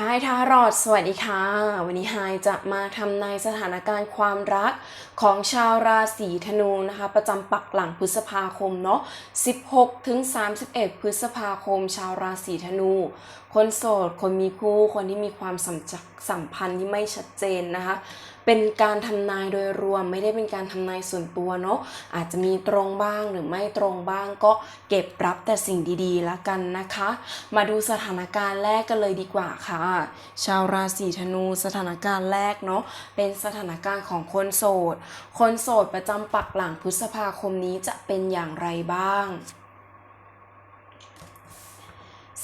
ฮายทารอดสวัสดีค่ะ วันนี้ไฮายจะมาทำนายสถานการณ์ความรักของชาวราศีธนูนะคะ ประจำปักหลังพฤษภาคมเนาะ 16 ถึง 31 พฤษภาคม ชาวราศีธนู คนโสด คนมีคู่คนที่มีความสัมสัมพันธ์ที่ไม่ชัดเจนนะคะ เป็นการทำนายโดยรวมไม่ได้เป็นการทำนายส่วนตัวเนาะอาจจะมีตรงบ้างหรือไม่ตรงบ้างก็เก็บรับแต่สิ่งดีๆแล้วกันนะคะ มาดูสถานการณ์แรกกันเลยดีกว่าค่ะ ชาวราศีธนูสถานการณ์แรกเนาะเป็นสถานการณ์ของคนโสด คนโสดประจำปักหลังพฤษภาคมนี้จะเป็นอย่างไรบ้าง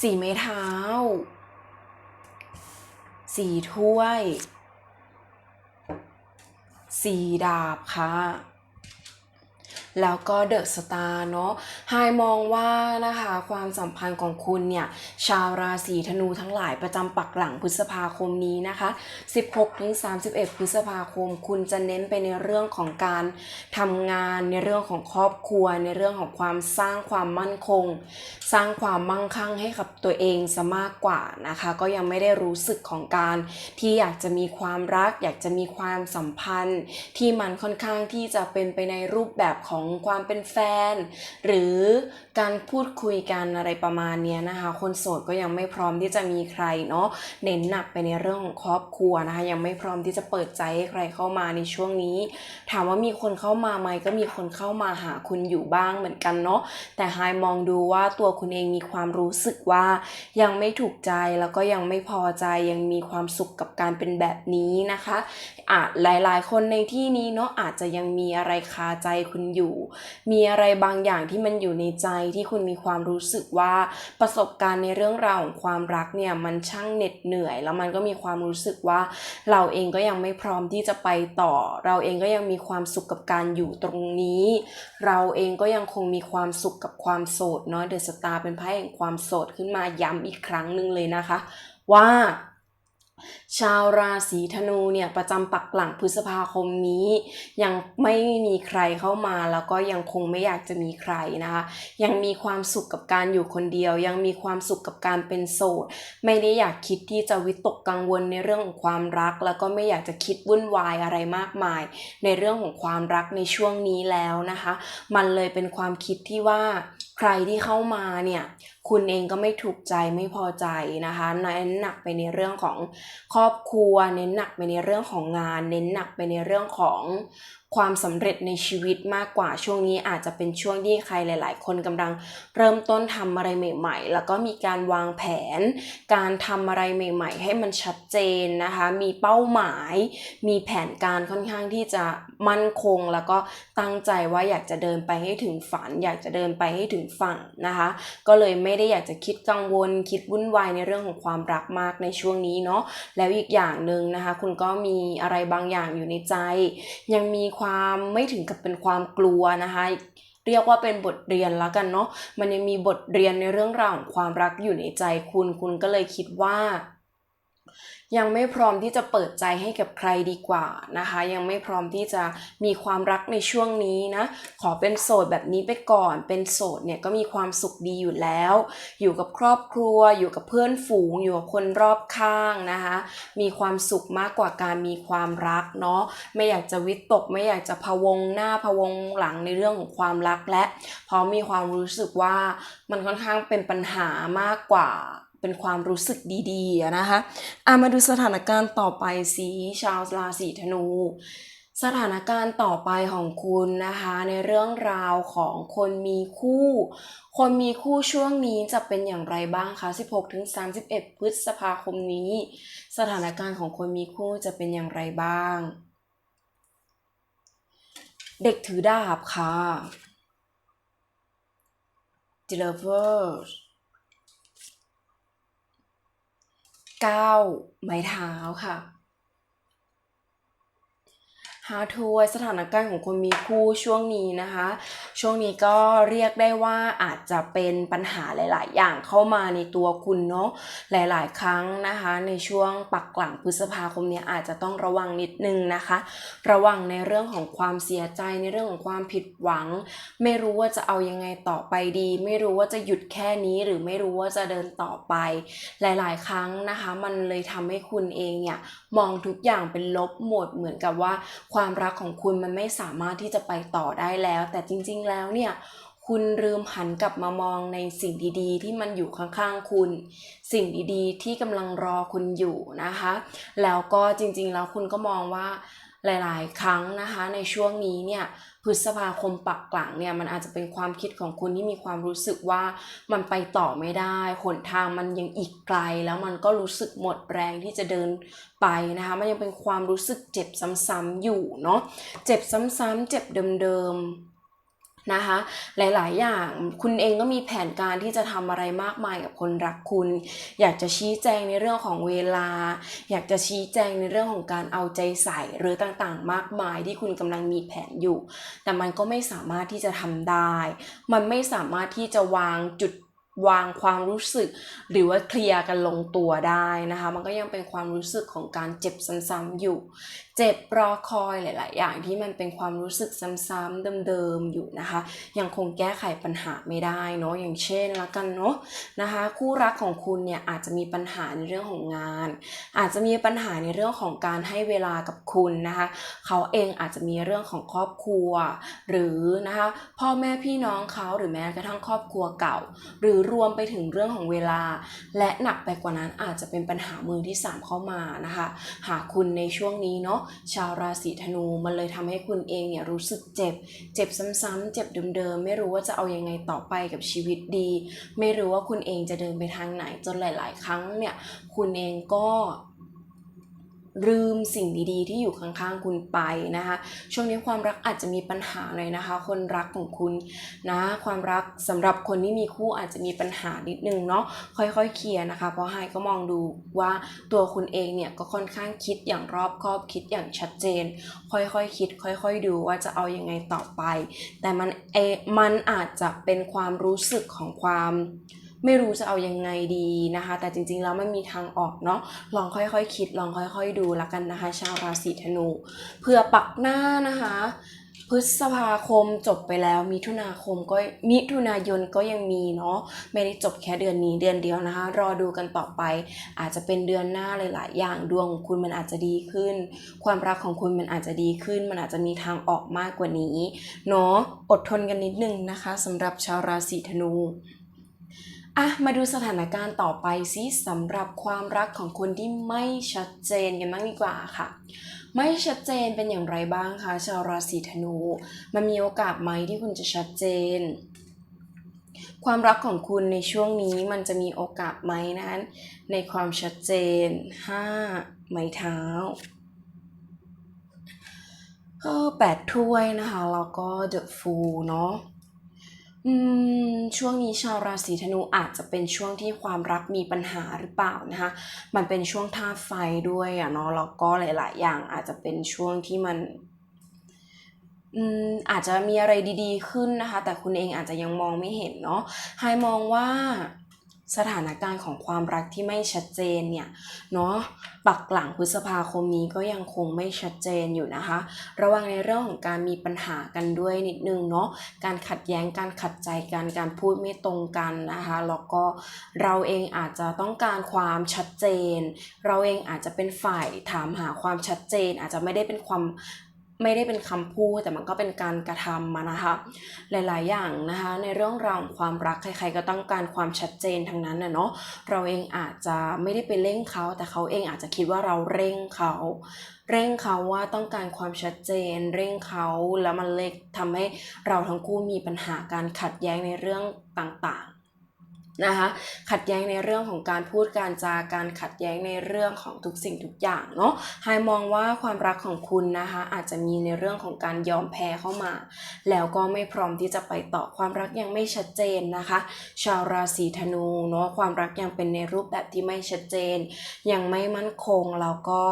สี่ไม้เท้า สี่ถ้วย สี่ดาบค่ะ แล้วก็เดอะสตาร์เนาะไฮมองว่านะคะความสัมพันธ์ของคุณเนี่ยชาวราศีธนูทั้งหลายประจำปักหลังพฤษภาคมนี้นะคะ 16-31 พฤษภาคม คุณจะเน้นไปในเรื่องของการทำงานในเรื่องของครอบครัว ในเรื่องของความสร้างความมั่นคง สร้างความมั่งคั่งให้กับตัวเองซะมากกว่านะคะ ก็ยังไม่ได้รู้สึกของการที่อยากจะมีความรัก อยากจะมีความสัมพันธ์ ที่มันค่อนข้างที่จะเป็นไปในรูปแบบของความเป็นแฟน หรือการพูดคุยกันอะไรประมาณนี้นะคะ คนโสดก็ยังไม่พร้อมที่จะมีใครเนาะเน้นหนักไปในเรื่องของครอบครัวนะคะ ยังไม่พร้อมที่จะเปิดใจให้ใครเข้ามาในช่วงนี้ ถามว่ามีคนเข้ามาไหมก็มีคนเข้ามาหาคุณอยู่บ้างเหมือนกันเนาะแต่ไฮมองดูว่าตัวคุณเองมีความรู้สึกว่ายังไม่ถูกใจแล้วก็ยังไม่พอใจยังมีความสุขกับการเป็นแบบนี้นะคะอาจหลาย ๆ คนในที่นี้เนาะอาจจะยังมีอะไรคาใจคุณอยู่ มีอะไรบางอย่างที่มันอยู่ในใจที่คุณมีความรู้สึกว่าประสบการณ์ในเรื่องราวของความรักเนี่ยมันช่างเหน็ดเหนื่อย แล้วมันก็มีความรู้สึกว่าเราเองก็ยังไม่พร้อมที่จะไปต่อ เราเองก็ยังมีความสุขกับการอยู่ตรงนี้ เราเองก็ยังคงมีความสุขกับความโสดเนาะเดอะสตาร์เป็นไพ่แห่งความโสดขึ้นมาย้ำอีกครั้งหนึ่งเลยนะคะ ว่า ชาวราศีธนูเนี่ยประจำปักหลังพฤษภาคมนี้ ยังไม่มีใครเข้ามาแล้วก็ยังคงไม่อยากจะมีใครนะคะ ยังมีความสุขกับการอยู่คนเดียว ยังมีความสุขกับการเป็นโสด ไม่ได้อยากคิดที่จะวิตกกังวลในเรื่องของความรัก แล้วก็ไม่อยากจะคิดวุ่นวายอะไรมากมาย ในเรื่องของความรักในช่วงนี้แล้วนะคะ มันเลยเป็นความคิดที่ว่า ใครที่เข้ามาเนี่ยคุณเองก็ไม่ถูกใจไม่พอใจนะคะเน้นหนักไปในเรื่องของครอบครัว เน้นหนักไปในเรื่องของงาน เน้นหนักไปในเรื่องของ ความสำเร็จในชีวิตมากกว่าช่วงนี้อาจจะเป็นช่วงที่ใครหลาย ๆ คนกำลังเริ่มต้นทำอะไรใหม่ ๆ แล้วก็มีการวางแผน การทำอะไรใหม่ ๆ ให้มันชัดเจนนะคะ มีเป้าหมาย มีแผนการค่อนข้างที่จะมั่นคง แล้วก็ตั้งใจว่าอยากจะเดินไปให้ถึงฝัน อยากจะเดินไปให้ถึงฝั่งนะคะ ก็เลยไม่ได้อยากจะคิดกังวล คิดวุ่นวายในเรื่องของความรักมากในช่วงนี้เนาะแล้วอีกอย่างหนึ่งนะคะ คุณก็มีอะไรบางอย่างอยู่ในใจ ยังมีความไม่ถึงกับเป็นความกลัวนะคะ เรียกว่าเป็นบทเรียนแล้วกันเนาะมันยังมีบทเรียนในเรื่องราวของความรักอยู่ในใจคุณ คุณก็เลยคิดว่า ยังไม่พร้อมที่จะเปิดใจให้กับใครดีกว่านะคะ ยังไม่พร้อมที่จะมีความรักในช่วงนี้นะขอเป็นโสดแบบนี้ไปก่อน เป็นโสดเนี่ยก็มีความสุขดีอยู่แล้ว อยู่กับครอบครัว อยู่กับเพื่อนฝูง อยู่กับคนรอบข้างนะคะ มีความสุขมากกว่าการมีความรักเนาะไม่อยากจะวิตกไม่อยากจะพะวงหน้าพะวงหลังในเรื่องของความรักและเพราะมีความรู้สึกว่ามันค่อนข้างเป็นปัญหามากกว่า เป็นความรู้สึกดีๆนะคะอะมาดูสถานการณ์ต่อไปสีชาวราศีธนู สถานการณ์ต่อไปของคุณนะคะ ในเรื่องราวของคนมีคู่ คนมีคู่ช่วงนี้จะเป็นอย่างไรบ้างคะ 16-31 พฤษภาคมนี้ สถานการณ์ของคนมีคู่จะเป็นอย่างไรบ้าง เด็กถือดาบค่ะ d e l i v e r เก้าไม้เท้าค่ะ ไฮาถ้วสถานการณ์ของคนมีคู่ช่วงนี้นะคะ ช่วงนี้ก็เรียกได้ว่าอาจจะเป็นปัญหาหลาย ๆ อย่างเข้ามาในตัวคุณเนาะหลาย ๆ ครั้งนะคะ ในช่วงปักหลังพฤษภาคมเนี้อาจจะต้องระวังนิดนึงนะคะ ระวังในเรื่องของความเสียใจในเรื่องของความผิดหวัง ไม่รู้ว่าจะเอายังไงต่อไปดี ไม่รู้ว่าจะหยุดแค่นี้หรือไม่รู้ว่าจะเดินต่อไป หลาย ๆ ครั้งนะคะ มันเลยทำให้คุณเองเนี่ยมองทุกอย่างเป็นลบหมดเหมือนกับว่าความรักของคุณมันไม่สามารถที่จะไปต่อได้แล้ว แต่จริงๆแล้วเนี่ยคุณลืมหันกลับมามองในสิ่งดีๆ ที่มันอยู่ข้างๆคุณ สิ่งดีๆ ที่กำลังรอคุณอยู่นะคะ แล้วก็จริงๆแล้วคุณก็มองว่า หลาย ๆ ครั้งนะคะในช่วงนี้เนี่ยพฤษภาคมปักกลางเนี่ยมันอาจจะเป็นความคิดของคุณที่มีความรู้สึกว่ามันไปต่อไม่ได้หนทางมันยังอีกไกล แล้วมันก็รู้สึกหมดแรงที่จะเดินไปนะคะมันยังเป็นความรู้สึกเจ็บซ้ำๆอยู่เนาะเจ็บซ้ำๆเจ็บเดิมๆ นะคะ หลายๆ อย่างคุณเองก็มีแผนการที่จะทำอะไรมากมายกับคนรักคุณ อยากจะชี้แจงในเรื่องของเวลา อยากจะชี้แจงในเรื่องของการเอาใจใส่หรือต่างๆ มากมายที่คุณกำลังมีแผนอยู่ แต่มันก็ไม่สามารถที่จะทำได้ มันไม่สามารถที่จะวางจุดวางความรู้สึก หรือว่าเคลียร์กันลงตัวได้นะคะ มันก็ยังเป็นความรู้สึกของการเจ็บซ้ำๆอยู่ เจ็บรอคอยหลาย ๆ อย่างที่มันเป็นความรู้สึกซ้ำๆเดิม ๆ อยู่นะคะ ยังคงแก้ไขปัญหาไม่ได้เนาะอย่างเช่นละกันเนาะนะคะ คู่รักของคุณเนี่ยอาจจะมีปัญหาในเรื่องของงาน อาจจะมีปัญหาในเรื่องของการให้เวลากับคุณนะคะเขาเองอาจจะมีเรื่องของครอบครัว หรือนะคะพ่อแม่พี่น้องเขาหรือแม้กระทั่งครอบครัวเก่า หรือรวมไปถึงเรื่องของเวลา และหนักไปกว่านั้นอาจจะเป็นปัญหามือที่สามเข้ามานะคะ หากคุณในช่วงนี้เนาะชาวราศีธนู มันเลยทำให้คุณเองเนี่ยรู้สึกเจ็บ เจ็บซ้ำๆเจ็บเดิมๆ ไม่รู้ว่าจะเอาอยังไงต่อไปกับชีวิตดี ไม่รู้ว่าคุณเองจะเดินไปทางไหนจนหลาย ๆ ครั้งเนี่ยคุณเองก็ ลืมสิ่งดีๆ ที่อยู่ข้างๆคุณไปนะคะ ช่วงนี้ความรักอาจจะมีปัญหาเลยนะคะ คนรักของคุณนะ ความรักสำหรับคนที่มีคู่อาจจะมีปัญหานิดนึงเนาะค่อยๆเคลียร์นะคะ เพราะไฮก็มองดูว่าตัวคุณเองเนี่ยก็ค่อนข้างคิดอย่างรอบคอบคิดอย่างชัดเจน ค่อยๆคิด ค่อย ๆ ดูว่าจะเอายังไงต่อไป แต่มันเอมันอาจจะเป็นความรู้สึกของความ ไม่รู้จะเอายังไงดีนะคะ แต่จริงๆแล้วมันมีทางออกเนาะลองค่อยๆคคิดลองค่อย ๆ ดูละกันนะคะ ชาวราศีธนูเผื่อปักหน้านะคะพฤษภาคมจบไปแล้วมิถุนาคมก็มิถุนายนก็ยังมีเนาะไม่ได้จบแค่เดือนนี้เดือนเดียวนะคะ รอดูกันต่อไป อาจจะเป็นเดือนหน้าหลายๆอย่างดวงของคุณมันอาจจะดีขึ้น ความรักของคุณมันอาจจะดีขึ้น มันอาจจะมีทางออกมากกว่านี้เนาะอดทนกันนิดนึงนะคะสำหรับชาวราศีธนู อะมาดูสถานการณ์ต่อไปสิสำหรับความรักของคนที่ไม่ชัดเจนกันบ้างดีกว่าค่ะ ไม่ชัดเจนเป็นอย่างไรบ้างคะชาวราศีธนู มันมีโอกาสไหมที่คุณจะชัดเจน ความรักของคุณในช่วงนี้มันจะมีโอกาสไหมนั้น ในความชัดเจน 5 ไม้เท้าก็แปดถ้วยนะคะแล้วก็เดอะฟูเนาะ อืมช่วงนี้ชาวราศีธนูอาจจะเป็นช่วงที่ความรักมีปัญหาหรือเปล่านะคะ มันเป็นช่วงท่าไฟด้วยอะเนาะแล้วก็หลาย ๆ อย่างอาจจะเป็นช่วงที่มันอืมอาจจะมีอะไรดี ๆ ขึ้นนะคะ แต่คุณเองอาจจะยังมองไม่เห็นเนาะให้มองว่า สถานการณ์ของความรักที่ไม่ชัดเจนเนี่ยเนาะปักหลังพฤษภาคมนี้ก็ยังคงไม่ชัดเจนอยู่นะคะ ระวังในเรื่องของการมีปัญหากันด้วยนิดนึงเนาะการขัดแย้งการขัดใจกันการพูดไม่ตรงกันนะคะแล้วก็เราเองอาจจะต้องการความชัดเจน เราเองอาจจะเป็นฝ่ายถามหาความชัดเจน อาจจะไม่ได้เป็นความ ไม่ได้เป็นคำพูดแต่มันก็เป็นการกระทำมานะคะ หลาย ๆ อย่างนะคะ ในเรื่องราวของความรักใคร ๆ ก็ต้องการความชัดเจนทั้งนั้นนะเนาะเราเองอาจจะไม่ได้ไปเร่งเขาแต่เขาเองอาจจะคิดว่าเราเร่งเขาเร่งเขาว่าต้องการความชัดเจน เร่งเขาแล้วมันเล็กทำให้เราทั้งคู่มีปัญหาการขัดแย้งในเรื่องต่าง ๆ นะคะขัดแย้งในเรื่องของการพูดการจาการขัดแย้งในเรื่องของทุกสิ่งทุกอย่างเนาะไฮมองว่าความรักของคุณนะคะอาจจะมีในเรื่องของการยอมแพ้เข้ามา แล้วก็ไม่พร้อมที่จะไปต่อความรักยังไม่ชัดเจนนะคะ ชาวราศีธนูเนาะความรักยังเป็นในรูปแบบที่ไม่ชัดเจน ยังไม่มั่นคงแล้วก็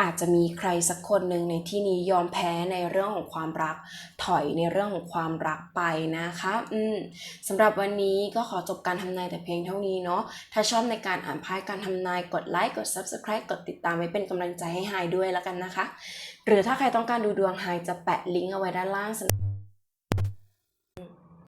อาจจะมีใครสักคนหนึ่งในที่นี้ยอมแพ้ในเรื่องของความรัก ถอยในเรื่องของความรักไปนะคะ อืมสำหรับวันนี้ก็ขอจบการทำนายแต่เพียงเท่านี้เนาะ ถ้าชอบในการอ่านไพ่การทำนายกดไลค์กด Subscribe กดติดตามไว้เป็นกำลังใจให้ไฮด้วยแล้วกันนะคะ หรือถ้าใครต้องการดูดวงไฮจะแปะลิงก์เอาไว้ด้านล่างสำ